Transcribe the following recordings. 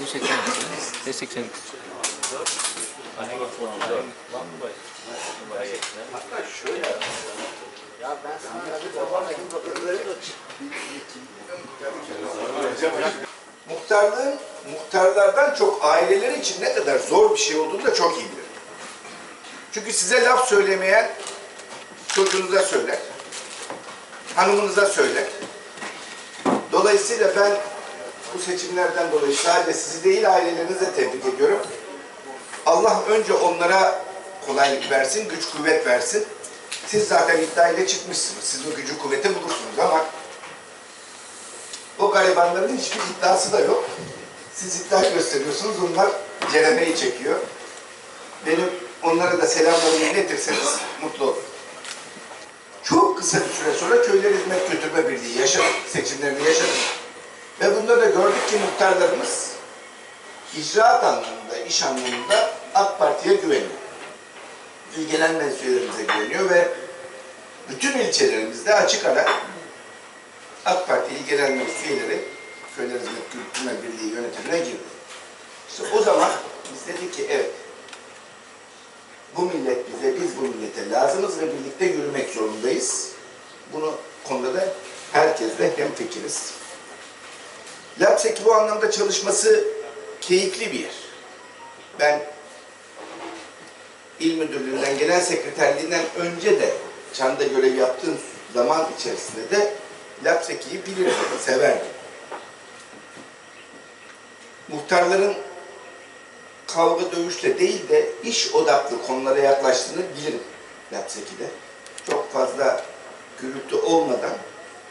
Bu 80 Ne 80 Muhtarlığın muhtarlardan çok aileler için ne kadar zor bir şey olduğunu da çok iyi bilirim. Çünkü size laf söylemeyen çocuğunuza söyler, hanımınıza söyler. Dolayısıyla ben bu seçimlerden dolayı sadece sizi değil ailelerinize tebrik ediyorum. Allah önce onlara kolaylık versin, güç kuvvet versin. Siz zaten iddiayla çıkmışsınız. Siz o gücü kuvveti bulursunuz ama o garibanların hiçbir iddiası da yok. Siz iddia gösteriyorsunuz, onlar ceremeyi çekiyor. Benim onlara da selamlarımı iletirseniz mutlu olurum. Çok kısa bir süre sonra Köyler Hizmet Götürme Birliği yaşadık, seçimlerini yaşadık. Ve bunda da gördük ki muhtarlarımız icraat anlamında, iş anlamında AK Parti'ye güveniyor. İl genel güveniyor ve bütün ilçelerimizde açık ara AK Parti İl Genel Meclis üyeleri Köyler Hizmet Götürme Birliği yönetimine girdi. İşte o zaman biz dedik ki evet bu millet bize, biz bu millete lazımız ve birlikte yürümek zorundayız. Bunu konuda da herkesle hemfikiriz. Lapseki bu anlamda çalışması keyifli bir yer. Ben il müdürlüğünden, genel sekreterliğinden önce de Çan'da görev yaptığım zaman içerisinde de Lapseki'yi bilirdim, severdim. Muhtarların kavga dövüşle değil de iş odaklı konulara yaklaştığını bilirim Lapseki'de. Çok fazla gürültü olmadan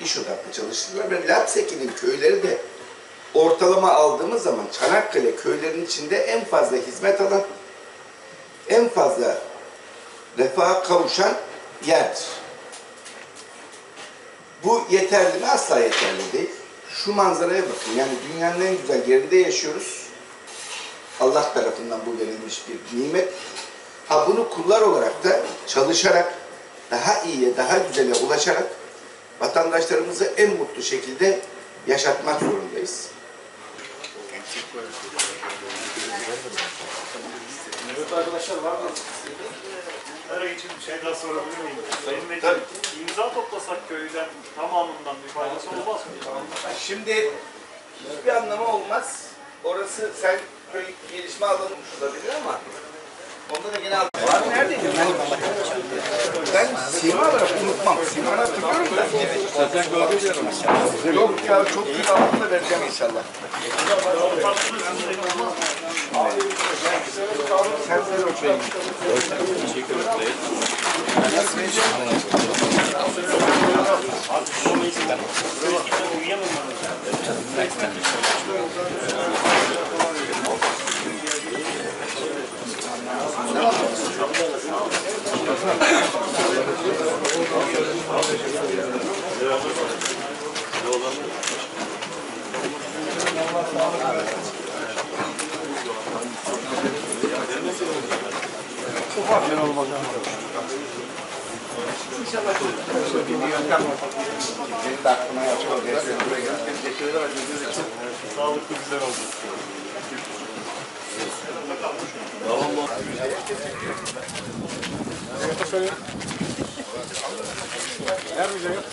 iş odaklı çalıştılar ve Lapseki'nin köyleri de ortalama aldığımız zaman Çanakkale köylerinin içinde en fazla hizmet alan, en fazla refaha kavuşan yerdir. Bu yeterli mi? Asla yeterli değil. Şu manzaraya bakın. Yani dünyanın en güzel yerinde yaşıyoruz. Allah tarafından bu verilmiş bir nimet. Ha bunu kullar olarak da çalışarak, daha iyiye, daha güzele ulaşarak vatandaşlarımızı en mutlu şekilde yaşatmak zorundayız. Evet arkadaşlar var mı? Her için bir şey daha sorabilir miyim? Sayın Vekilim, imza toplasak köyden tamamından bir faydası olmaz mı? Şimdi hiçbir anlamı olmaz. Orası sen köy gelişme alanı olabilir ama onda da yine al. Var? Neredeydi? Ben sima olarak unutmam. Sima hatırlıyorum da. Zaten gördüm Yok ya çok iyi altında vereceğim inşallah. Sen söyle o şeyi. Bir yöntem benim de aklıma yapıyor. Sağlıklı güzel oldu. Nerede yok?